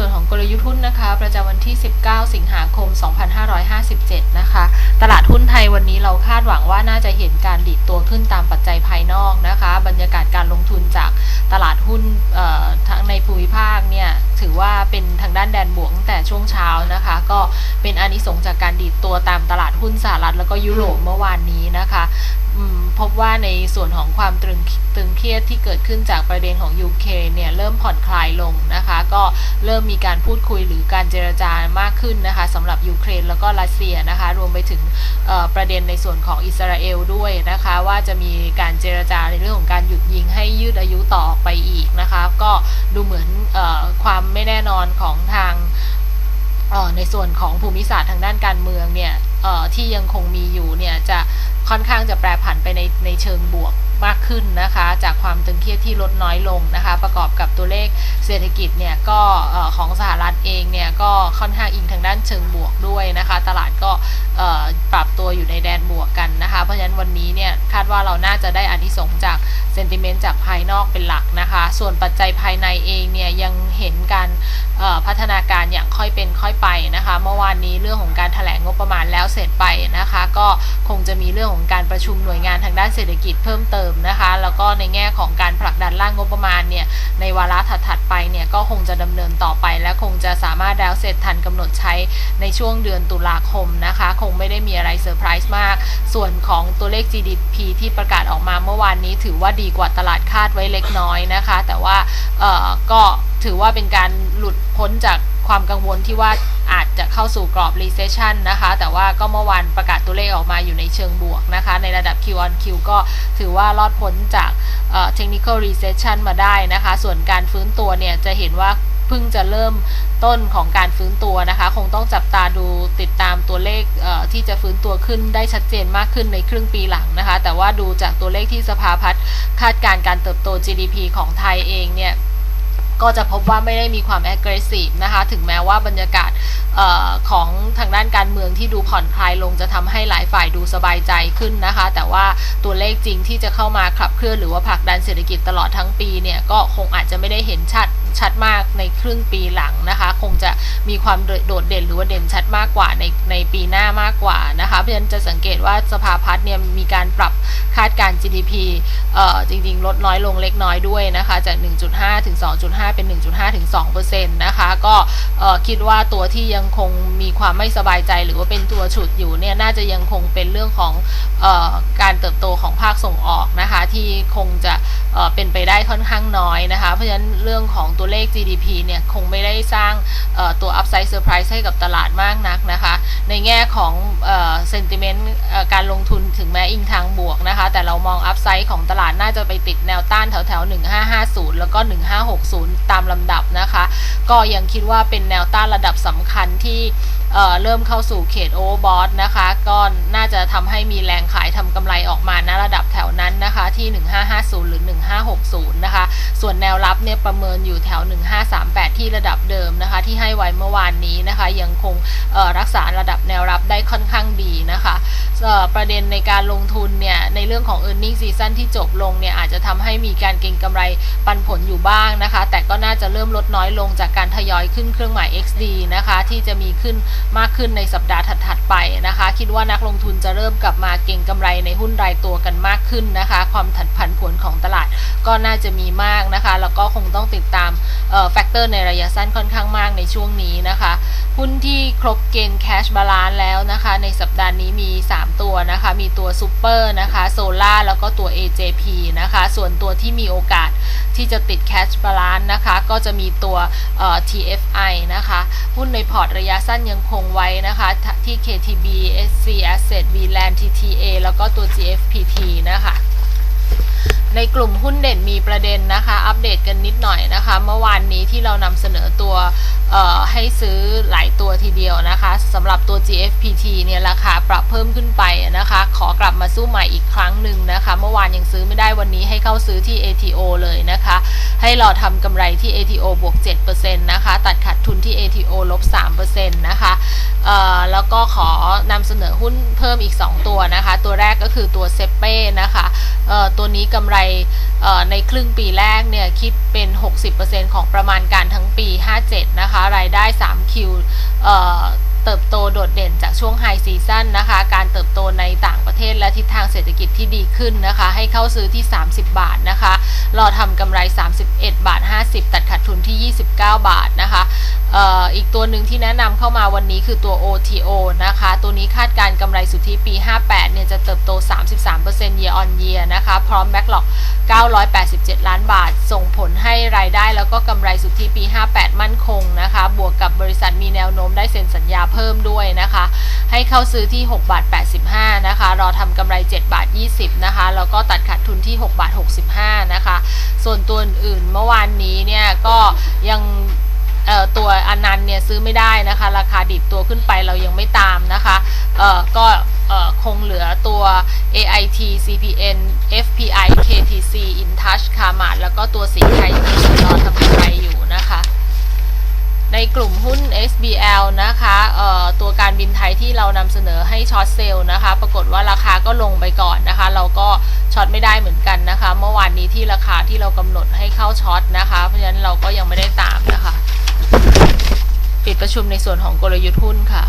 ส่วนของกลยุทธ์หุ้นนะคะประจำวันที่ 19 สิงหาคม 2557 นะคะ ตลาดหุ้นไทยวันนี้เราคาดหวังว่าน่าจะเห็นการดีดตัวขึ้นตามปัจจัยภายนอกนะคะ บรรยากาศการลงทุนจากตลาดหุ้นทั้งในภูมิภาคเนี่ยถือว่าเป็นทางด้านแดนบวกตั้งแต่ช่วงเช้านะคะ ก็เป็นอนิสงส์จากการดีดตัวตามตลาดหุ้นสหรัฐแล้วก็ยุโรปเมื่อวานนี้นะคะ พบว่าในส่วนของความตรึงตึงเครียดที่เกิดขึ้นจากประเด็นของยูเครนเนี่ยเริ่มผ่อนคลายลงนะคะ ก็เริ่มมีการพูดคุยหรือการเจรจามากขึ้นนะคะสำหรับยูเครนแล้วก็รัสเซียนะคะ รวมไปถึงประเด็นในส่วนของอิสราเอลด้วยนะคะ ว่าจะมีการเจรจาในเรื่องของการหยุดยิงให้ยืดอายุต่อไปอีกนะคะ ก็ดูเหมือนอความไม่แน่นอนของทาง ในส่วนของภูมิศาสตร์ทางด้านการเมืองเนี่ยที่ยังคงมีอยู่เนี่ยจะค่อนข้างจะแปรผันไปในในเชิงบวก มากขึ้นนะคะ จากความตึงเครียดที่ลดน้อยลงนะคะ ประกอบกับตัวเลขเศรษฐกิจเนี่ยก็ของสหรัฐเองเนี่ยก็ค่อนข้างอิงทางด้านเชิงบวกด้วยนะคะ ตลาดก็ปรับตัวอยู่ในแดนบวกกันนะคะ เพราะฉะนั้นวันนี้เนี่ยคาดว่าเราน่าจะได้อานิสงส์จากเซนติเมนต์จากภายนอกเป็นหลักนะคะ ส่วนปัจจัยภายในเองเนี่ยยังเห็นการพัฒนาการอย่างค่อยเป็นค่อยไปนะคะ เมื่อวานนี้เรื่องของการถแถลงงบประมาณแล้วเสร็จไปนะคะ ก็คงจะมีเรื่องของการประชุมหน่วยงานทางด้านเศรษฐกิจเพิ่มเติมนะคะ แล้วก็ในแง่ของการผลักดันร่างงบประมาณเนี่ยในวาระถัดๆไปเนี่ยก็คงจะดำเนินต่อไป และคงจะสามารถแล้วเสร็จทันกำหนดใช้ในช่วงเดือนตุลาคมนะคะ คงไม่ได้มีอะไรเซอร์ไพรส์มาก ส่วนของตัวเลข GDP ที่ประกาศออกมาเมื่อวานนี้ ถือว่าดีกว่าตลาดคาดไว้เล็กน้อยนะคะ แต่ว่าก็ถือว่าเป็นการหลุดพ้นจาก ความกังวลที่ว่าอาจจะเข้าสู่กรอบ recession นะคะ แต่ว่าก็เมื่อวานประกาศตัวเลขออกมาอยู่ในเชิงบวกนะคะ ในระดับ Q on Q ก็ถือว่ารอดพ้นจากเอ่อ technical recession มาได้นะคะ ส่วนการฟื้นตัวเนี่ยจะเห็นว่าเพิ่งจะเริ่มต้นของการฟื้นตัวนะคะ คงต้องจับตาดูติดตามตัวเลขเที่จะฟื้นตัวขึ้นได้ชัดเจนมากขึ้นในครึ่งปีหลังนะคะ แต่ว่าดูจากตัวเลขที่สภาพัฒน์คาดการณ์การเติบโต GDP ของไทยเองเนี่ย ก็จะพบว่าไม่ได้มีความ aggressive นะคะ ถึงแม้ว่าบรรยากาศออของทางด้านการเมืองที่ดูผ่อนคลายลงจะทำให้หลายฝ่ายดูสบายใจขึ้นนะคะ แต่ว่าตัวเลขจริงที่จะเข้ามาขับเคลื่อนหรือว่าผลักดันเศรษฐกิจตลอดทั้งปีเนี่ยก็คงอาจจะไม่ได้เห็นชัดชัดมากในครึ่งปีหลังนะคะ คงจะมีความโดดเด่นหรือว่าเด่นชัดมากกว่าในในปีหน้ามากกว่านะคะเพราะฉะนั้นจะสังเกตว่าสภาพัฒน์เนี่ยมีการปรับคาดการณ์ GDP เอ่อจริงๆ ลดน้อยลงเล็กน้อยด้วยนะคะจาก 1.5 ถึง 2.5เป็น 1.5ถึง2%นะคะ ก็เคิดว่าตัวที่ยังคงมีความไม่สบายใจ หรือว่าเป็นตัวฉุดอยู่เนี่ยน่าจะยังคงเป็นเรื่องของออการเติบโตของภาคส่งออกนะคะที่คงจะเเป็นไปได้ค่อนข้างน้อยนะคะ เพราะฉะนั้นเรื่องของตัวเลข GDP เนี่ยคงไม่ได้สร้างเอ่อตัว upside surprise ให้กับตลาดมากนักนะคะ ในแง่ของเอ่อ sentiment การลงทุนถึงแม้อิงทางบวกนะคะ แต่เรามอง upside ของตลาดน่าจะไปติดแนวต้านแถวแถวๆ1550 แล้วก็ 1560 ตามลำดับนะคะ ก็ยังคิดว่าเป็นแนวต้านระดับสำคัญที่เเริ่มเข้าสู่เขตโอเวอร์บอทนะคะ ก็น่าจะทำให้มีแรงขายทำกำไรออกมาณระดับแถวนั้นนะคะ ที่ 1550 หรือ 1560 นะคะ ส่วนแนวรับเนี่ยประเมินอยู่แถว 1538 ที่ระดับเดิมนะคะ ที่ให้ไว้เมื่อวานนี้นะคะ ยังคงรักษาระดับแนวรับได้ค่อนข้างดีนะคะ ประเด็นในการลงทุนเนี่ยในเรื่องของ e a r n i n g season ที่จบลงเนี่ยอาจจะทำให้มีการเก็งกำไรปันผลอยู่บ้างนะคะ แต่ก็น่าจะเริ่มลดน้อยลงจากการทยอยขึ้นเครื่องหมาย XD นะคะ ที่จะมีขึ้นมากขึ้นในสัปดาห์ถัดๆไปนะคะ คิดว่านักลงทุนจะเริ่มกลับมาเก็งกำไรในหุ้นรายตัวกันมากขึ้นนะคะ ความผันผันผวนของตลาดก็น่าจะมีมากนะคะ แล้วก็คงต้องติดตามแฟกเตอร์ในระยะสั้นค่อนข้างมากในช่วงนี้นะคะหุ้นที่ครบเกณฑ์ cash balance แล้วนะคะ ในสัปดาห์นี้มี 3ตัวนะคะ มีตัวซูเปอร์นะคะโซล่าแล้วก็ตัว AJP นะคะ ส่วนตัวที่มีโอกาสที่จะติด cash balance นะคะ ก็จะมีตัว TFI นะคะ หุ้นในพอร์ตระยะสั้นยังคงไว้นะคะ ที่ KTB SC Asset VLAN TTA แล้วก็ตัว GFPT นะคะในกลุ่มหุ้นเด่นมีประเด็นนะคะ อัปเดตกันนิดหน่อยนะคะ เมื่อวานนี้ที่เรานำเสนอตัว ให้ซื้อหลายตัวทีเดียวนะคะสำหรับตัว GFPT เนี่ยราคาปรับเพิ่มขึ้นไปนะคะ ขอกลับมาสู้ใหม่อีกครั้งหนึ่งนะคะ เมื่อวานยังซื้อไม่ได้วันนี้ให้เข้าซื้อที่ ATO เลยนะคะ ให้รอทำกำไรที่ ATO บวก 7%นะคะ ตัดขาดทุนที่ ATO ลบ 3%นะคะเเอ่อแล้วก็ขอนำเสนอหุ้นเพิ่มอีก 2 ตัวนะคะ ตัวแรกก็คือตัวเซเป้นะคะตัวนี้กำไรในครึ่งปีแรกเนี่ยคิดเป็น 60%ของประมาณการทั้งปี 57 นะคะรายได้ 3Q เเติบโตโดดเด่นจากช่วงไฮซีซั่นนะคะ การเติบโตในต่างประเทศและทิศทางเศรษฐกิจที่ดีขึ้นนะคะ ให้เข้าซื้อที่ 30 บาทนะคะรอทำกำไร 31 บาท 50 ตัดขาดทุนที่ 29 บาทนะคะอออีกตัวหนึ่งที่แนะนำเข้ามาวันนี้คือตัว OTO นะคะ ตัวนี้คาดการกำไรสุทธิปี 58 เนี่ยจะเติบโต 33% year on year นะคะ พร้อมแบ็กหลอก 987 ล้านบาท ส่งผลให้รายได้แล้วก็กำไรสุทธิปี 58 มั่นคงนะคะ บวกกับบริษัทมีแนวโน้มได้เซ็นสัญญาเพิ่มด้วยนะคะ ให้เข้าซื้อที่ 6 บาท 85 นะคะ รอทำกำไร 7 บาท 20 นะคะ แล้วก็ตัดขาดทุนที่ 6 บาท 65 นะคะ ส่วนตัวอื่นเมื่อวานนี้เนี่ยก็ยัง เอ่อตัวอนันต์เนี่ยซื้อไม่ได้นะคะ ราคาดิดตัวขึ้นไปเรายังไม่ตามนะคะเอ่อก็เอ่อคงเหลือตัว AIT CPN FPI KTC InTouch คามาดแล้วก็ตัวสีไทยที่รอทำกำไรอยู่นะคะในกลุ่มหุ้น SBL นะคะตัวการบินไทยที่เรานำเสนอให้ช็อตเซลล์นะคะ ปรากฏว่าราคาก็ลงไปก่อนนะคะ เราก็ช็อตไม่ได้เหมือนกันนะคะ เมื่อวานนี้ที่ราคาที่เรากำหนดให้เข้าช็อตนะคะ เพราะฉะนั้นเราก็ยังไม่ได้ตามนะคะ ปิดประชุมในส่วนของกลยุทธ์หุ้นค่ะ